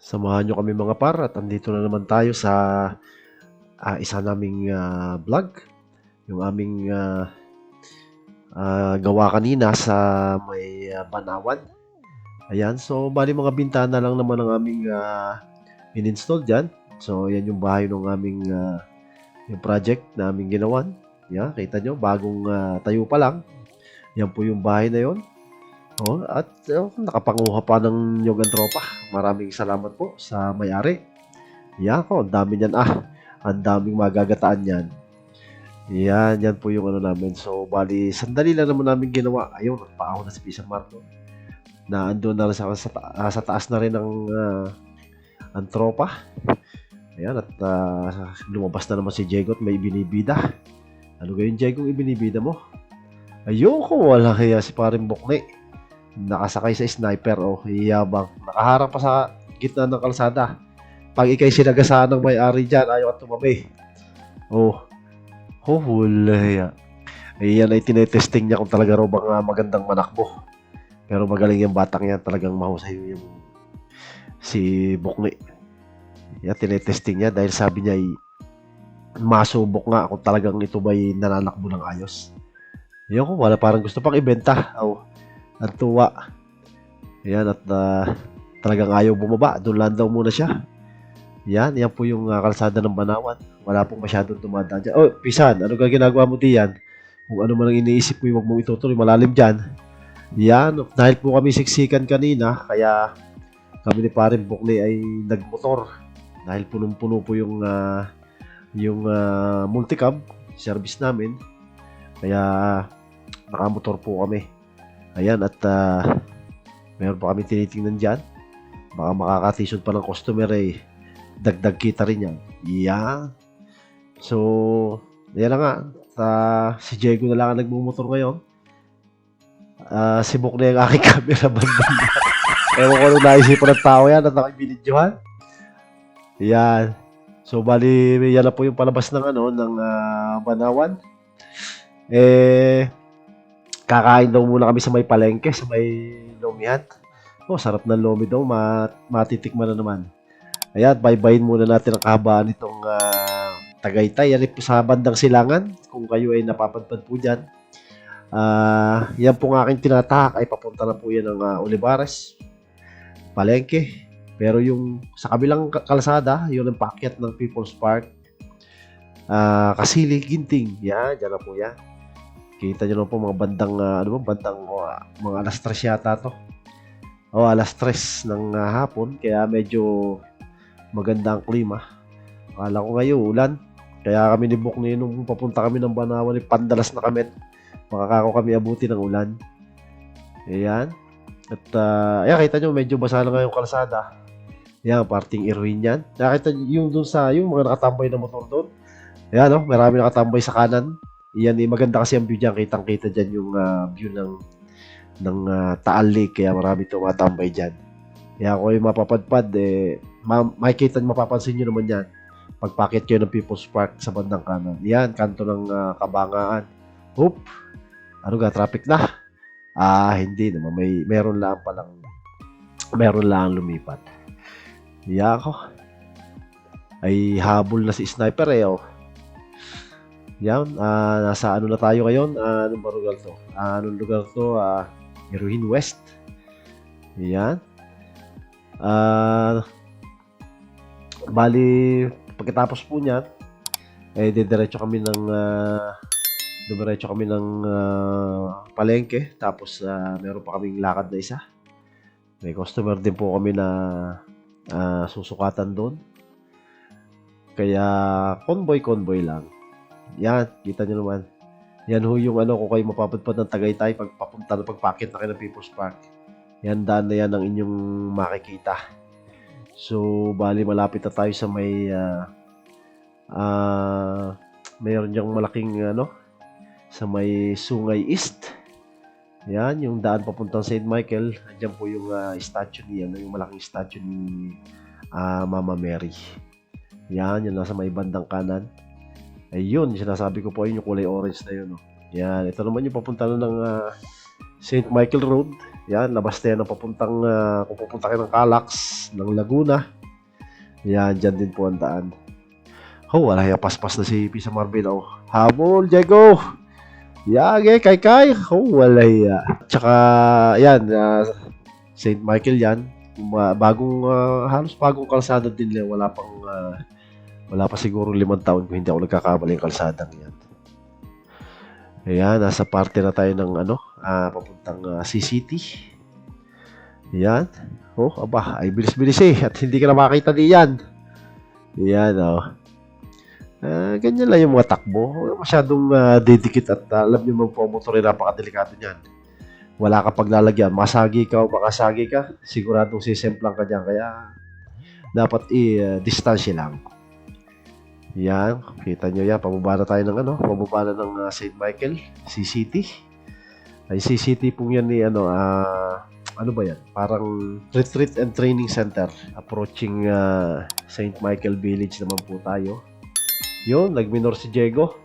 Samahan nyo kami mga par at andito na naman tayo sa ah, isa naming ah, vlog. Yung aming ah, ah, gawa kanina sa may ah, Banawan. Ayan, so bali mga bintana lang naman ang aming ah, in-install dyan. So yan yung bahay ng aming ah, yung project na aming ginawan. Yan, kita nyo, bagong ah, tayo pa lang. Yan po yung bahay na yon. Oh, at oh, nakapanguha pa ng Yogan Tropa. Maraming salamat po sa may-ari. Yan ko, ang dami niyan. Ah, ang daming magagataan yan. Yan, yan po yung ano namin. So, bali, sandali lang naman namin ginawa. Ayun, nagpaaw na si Pisa Marco. Na andun na rin sa, sa, ah, sa taas na rin ang, ah, ang tropa. Ayan, at ah, lumabas na naman si Diego at may binibida. Ano gayon, Diego, ibinibida mo? Ayoko, wala kaya si paring Bukne nakasakay sa sniper o oh, iyabang nakaharap pa sa gitna ng kalsada. Pag ikay sinagasaan ng may-ari dyan ayaw at tumabi oh. Oh wala ya Ayan ay tinetesting niya kung talaga raw ah, magandang manakbo. Pero magaling yung batang yan talagang mahusay yung si Bukni. Yan tinetesting niya dahil sabi niya ay masubok nga kung talagang ito ba'y nananakbo ng ayos. Yun ko wala parang gusto pang ibenta. Oh ang tuwa. Yan at ah, talagang ayaw bumaba. Doon lang daw muna siya. Yan, yan po yung ah, kalsada ng Banawan. Wala pong masyadong dumadaan dyan. Oh, Pisan, ano ka ginagawa mo diyan? Kung ano man ang iniisip mo, huwag mong itutuloy. Malalim dyan. Yan, dahil po kami siksikan kanina, kaya kami ni Parin Bukli ay nagmotor. Dahil punong-puno po yung ah, yung ah, multicam service namin. Kaya nakamotor po kami. Ayan, at ah, meron pa kami tinitingnan dyan. Baka makakatisod pa ng customer eh. Dagdag kita rin yan. Yeah. So, yan na nga. Sa, si Diego na lang ang nagmumotor ngayon. Ah, si Buk na yung aking camera bandang Ewan ko nung naisipan ng tao yan at nakibinidyohan. Yan. So, bali, yan na po yung palabas ng ano, ng ah, Banawan. Eh, kakain daw muna kami sa may palengke, sa may lomihan. Oh, sarap ng lomi daw, mat matitikman na naman. Ayan, bye-bye muna natin ang kahabaan nitong ah, Tagaytay. Yan po sa bandang silangan, kung kayo ay napapadpad po dyan. Ah, yan po ang aking tinatahak ay papunta na po yan ng ah, Olivares, Palengke. Pero yung sa kabilang ka- kalsada, yun ang paakyat ng People's Park. Ah, Kasili, Ginting. Yan, dyan na po yan. Kita nyo naman po mga bandang, ah, ano ba, bandang oh, ah, mga alas 3 yata to. O, alas 3 ng ah, hapon, kaya medyo maganda ang klima. Akala ko ngayon, ulan. Kaya kami ni Bukni, nung papunta kami ng Banawan, pandalas na kami. Makakako kami abuti ng ulan. Ayan. At, uh, ayan, kita nyo, medyo basa na nga yung kalsada. Ayan, parting Irwin yan. Nakita nyo, yung dun sa, yung mga nakatambay na motor doon. Ayan, no, marami nakatambay sa kanan. Iyan eh, maganda kasi ang view diyan, kitang-kita diyan yung ah, view ng ng ah, Taal Lake kaya marami tumatambay diyan. Kaya ako yung mapapadpad eh ma- makikita mapapansin niyo naman 'yan. Pagpakit kayo ng People's Park sa bandang kanan. Yan, kanto ng ah, Kabangaan. Oop. Ano ga traffic na? Ah, hindi naman may meron lang palang meron lang lumipat. Iya ako. Ay habol na si sniper eh oh. Yan, ah, nasa ano na tayo ngayon? Ah, anong lugar to? Ah, anong lugar to? Ah, Heroin West. Yan. Ah, bali, pagkatapos po niyan, eh, didiretso kami ng, ah, dumiretso kami ng ah, palengke. Tapos, ah, meron pa kaming lakad na isa. May customer din po kami na ah, susukatan doon. Kaya, convoy-convoy lang. Yan, kita nyo naman. Yan ho yung ano, kung kayo mapapadpad ng Tagaytay, pag papunta na pagpakit na kayo ng People's Park. Yan, daan na yan ang inyong makikita. So, bali malapit na tayo sa may ah ah, mayroon diyang malaking ano, sa may Sungay East. Yan, yung daan papuntang St. Michael. Andiyan po yung ah, statue ni, ano, yung malaking statue ni ah, Mama Mary. Yan, yung nasa may bandang kanan. Ayun, sinasabi ko po yun yung kulay orange na yun. Oh. Yan, ito naman yung papunta na ng ah, St. Michael Road. Yan, labas na yan ang papuntang, ah, kung pupunta kayo ng Calax, ng Laguna. Yan, dyan din po ang daan. Oh, wala yung paspas na si Pisa Marvin. Oh, habol, Diego! Yage, kay kay. Oh, wala ya. Tsaka, yan, ah, St. Michael yan. Bagong, ah, halos bagong kalsada din. Wala pang, ah, wala pa siguro limang taon kung hindi ako nagkakamali yung kalsadang yan. Ayan, nasa parte na tayo ng ano, ah, papuntang ah, CCT. Ayan. Oh, aba, ay bilis-bilis eh. At hindi ka na makakita diyan. Ayan, oh. Ah, ganyan lang yung mga takbo. Masyadong ah, didikit at ah, alam niyo mga po ay napakadelikado niyan. Wala ka paglalagyan. Masagi ka o makasagi ka, siguradong sisemplang ka dyan. Kaya dapat i-distansya lang. Yan, kita nyo yan. Pababa na tayo ng ano, pababa na ng ah, St. Michael, CCT. Ay CCT po yan ni ano, ah, ano ba yan? Parang retreat and training center. Approaching ah, St. Michael Village naman po tayo. Yun, nagminor si Diego.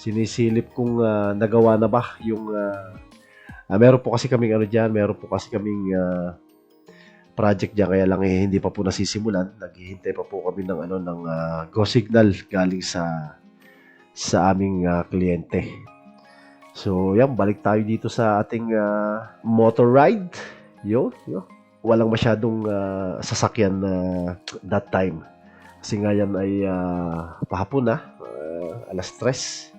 Sinisilip kung ah, nagawa na ba yung ah, ah, meron po kasi kaming ano diyan, meron po kasi kaming ah, project diyan kaya lang eh, hindi pa po nasisimulan. Naghihintay pa po kami ng ano ng ah, go signal galing sa sa aming ah, kliyente. So, yan, balik tayo dito sa ating ah, motor ride. Yo, yo. Walang masyadong ah, sasakyan na that time. Kasi nga yan ay ah, pahapon na, ah, alas 3.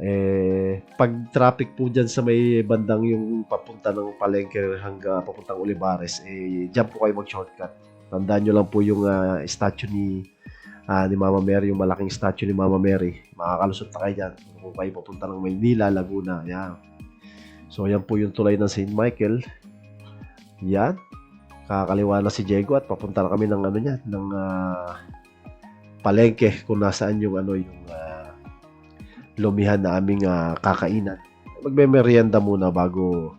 Eh, pag traffic po dyan sa may bandang yung papunta ng Palengke hanggang papuntang Olivares, eh, dyan po kayo mag-shortcut. Tandaan nyo lang po yung ah, statue ni ah, ni Mama Mary, yung malaking statue ni Mama Mary. Makakalusot na kayo dyan. Kung kayo papunta ng Maynila, Laguna, yan. So, yan po yung tulay ng St. Michael. Yan. Kakaliwa na si Diego at papunta na kami ng ano niya, ng ah, palengke kung nasaan yung ano yung ah, lumihan na aming ah, kakainan. Magme-merienda muna bago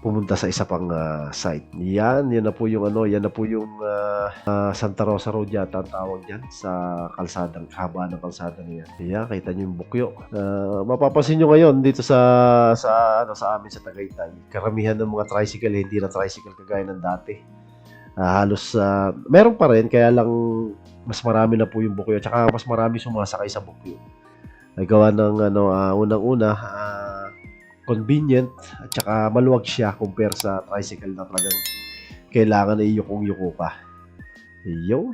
pumunta sa isa pang ah, site. Yan, yan na po yung ano, yan na po yung ah, ah, Santa Rosa Road yata ang tawag diyan sa kalsadang haba ng kalsada niya. Yan, kita niyo yung bukyo. Ah, mapapansin niyo ngayon dito sa sa ano sa amin sa Tagaytay, karamihan ng mga tricycle hindi na tricycle kagaya ng dati. Ah, halos ah, meron pa rin kaya lang mas marami na po yung bukyo tsaka mas marami sumasakay sa bukyo. Ay gawa ng ano ah, unang-una ah, convenient at saka maluwag siya compare sa tricycle na talagang kailangan na iyukong-yuko ka. Iyo.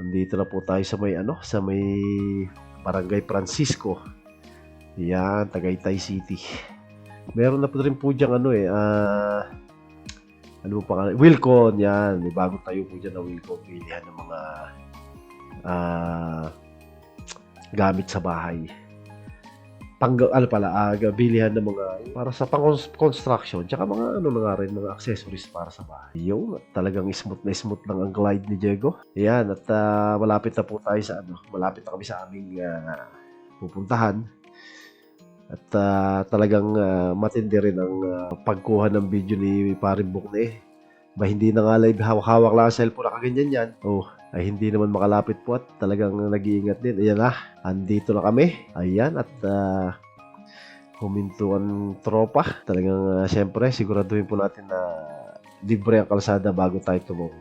Nandito na po tayo sa may ano, sa may Barangay Francisco. Yan, Tagaytay City. Meron na po rin po diyang ano eh, ah, ano pa pangalan? Wilcon, yan. May bago tayo po dyan na Wilcon. Pilihan ng mga ah, gamit sa bahay. Pang, ano pala, ah, bilihan ng mga, para sa pang construction, tsaka mga ano na nga rin, mga accessories para sa bahay. Yung talagang smooth na smooth lang ang glide ni Diego. Yan, at ah, malapit na po tayo sa ano, malapit na kami sa aming ah, pupuntahan. At ah, talagang ah, matindi rin ang ah, pagkuha ng video ni Paring Bukne. Ba hindi na nga live hawak-hawak lang ang cellphone nakaganyan yan. Oh, ay hindi naman makalapit po at talagang nag-iingat din. Ayan na, andito na kami. Ayan, at uh, huminto ang tropa. Talagang uh, syempre, siguraduhin po natin na libre ang kalsada bago tayo tumong.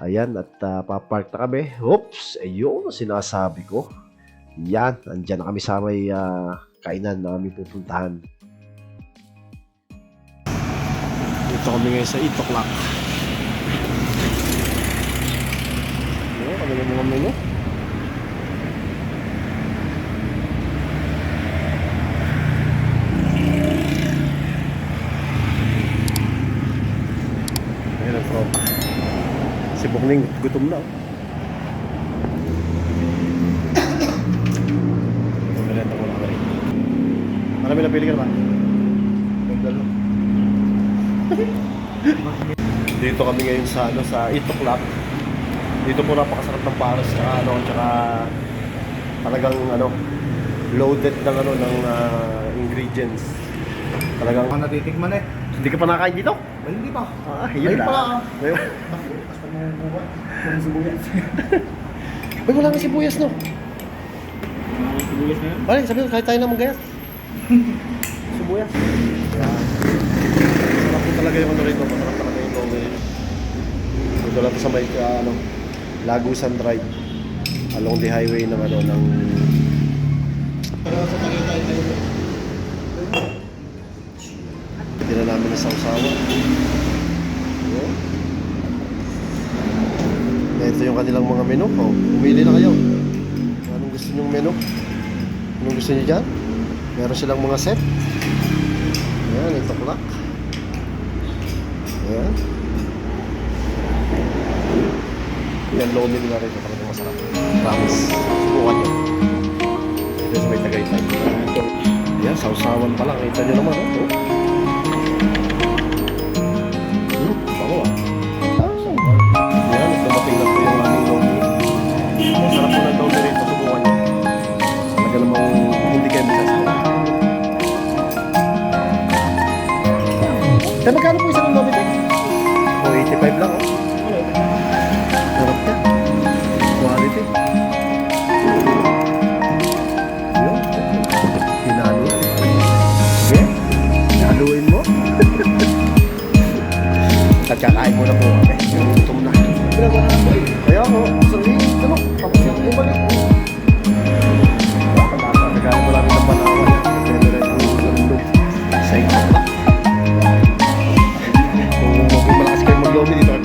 Ayan, at uh, papark na kami. Oops, ayun, sinasabi ko. Yan, andyan na kami sa may ah, kainan na kami pupuntahan. Dito kami ngayon sa 8 o'clock. Ano, na mga menu. Ayan ang tropa. Si Bukling gutom na. oh. Maleta ko lang rin. Marami na pili ka na ba? Dito kami ngayon sa ano sa 8 o'clock. Dito po napakasarap ng pares tsaka ano tsaka talagang ano loaded ng ano ng ah, ingredients. Talagang Ako natitikman eh. hindi ka pa nakakain dito? Ay, hindi pa. Ah, Ayun pa. Ayun. Basta mo buwan. Yung sibuyas. Ay, wala nga sibuyas no. Sibuyas na yun? Sabi ko, kahit tayo na magayat. sibuyas. Yan. Sarap po talaga yung ano rito. Masarap talaga yung lomi. Dito lang sa may ah, ano, Lagusan Drive. Along the highway ng ano ng. Hindi na namin ng sausawan. Yun. Ito yung kanilang mga menu. Oh, umili na kayo. Anong gusto nyong menu? Anong gusto nyo dyan? Meron silang mga set. Ayan, ito o'clock. Ayan. Yan, lomi nila rin. Talagang masarap. Promise. Subukan nyo. Ito sa may tagaytay. Ayan, sausawan pa lang. Kita nyo naman. Oh. Na. Talaga. Kaya magkano po isang? Oh, 85 lang oh. Nagkakain mo na po kami. Gutom na. Kaya ako, sabihin, ano, tapos yung ibalik. Nagkakain mo namin ng ang lalo. Sa inyo kung malakas kayo mag-lobby dito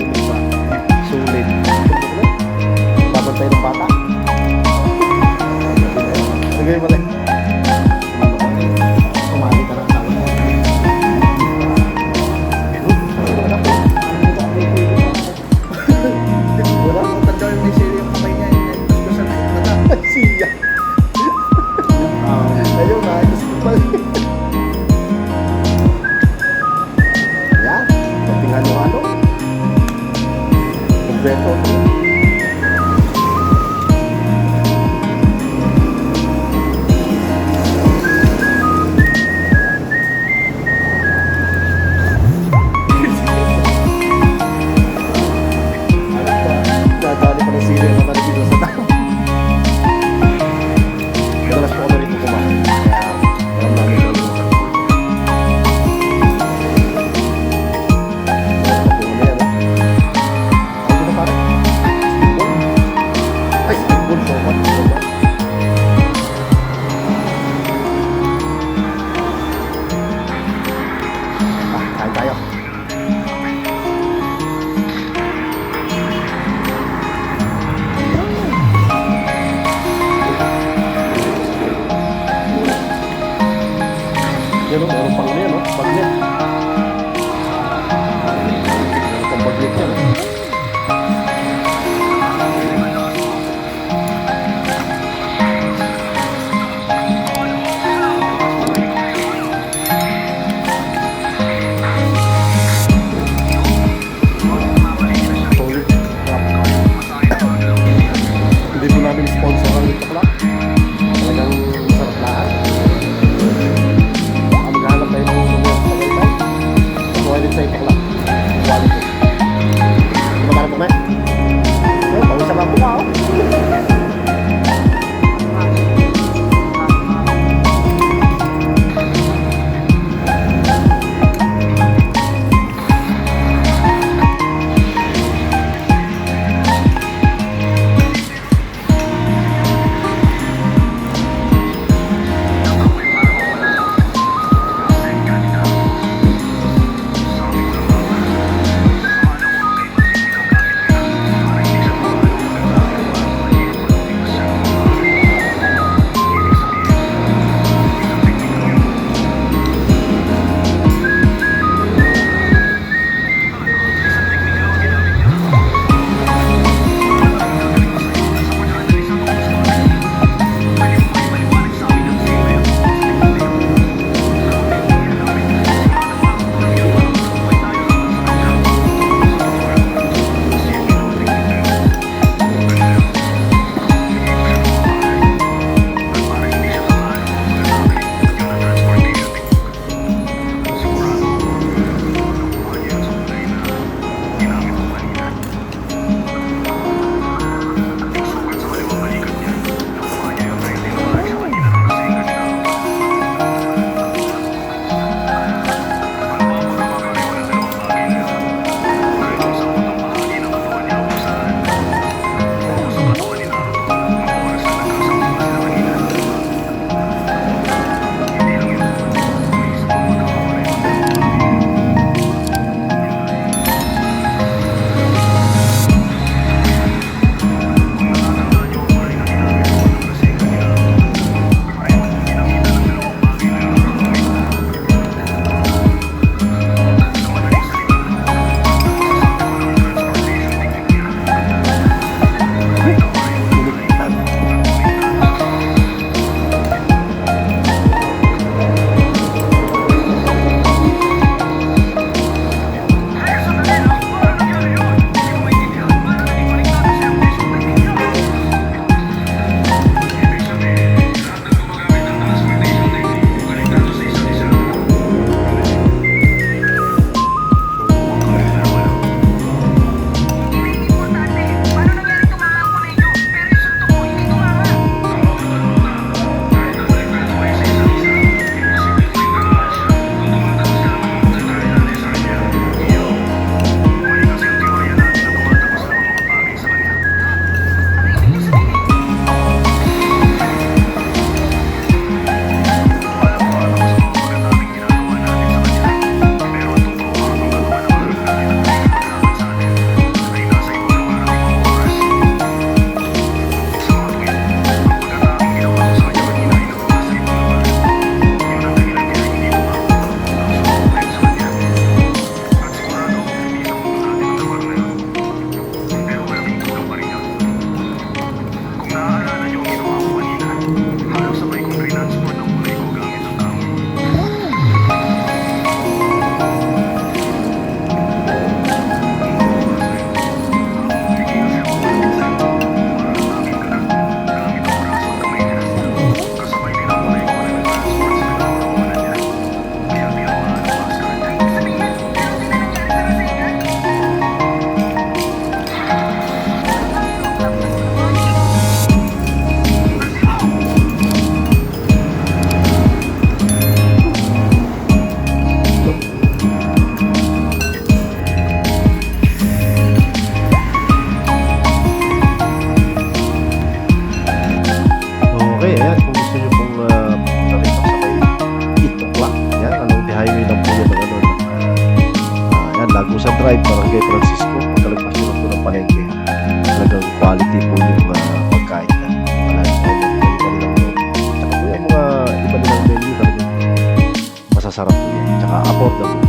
masasarap po yan. Tsaka affordable.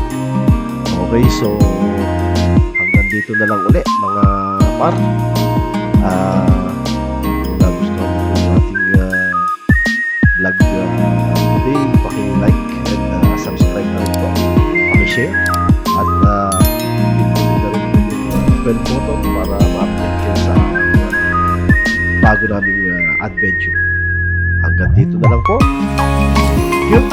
Okay, so hanggang dito na lang uli mga par. Ah, kung nagustuhan mo yung ating ah, vlog ah, today, paki-like and ah, subscribe na rin po. Paki-share at uh, pindutin na rin po yung bell button para ma-update kayo sa bago naming ah, adventure. Hanggang dito na lang po. Thank.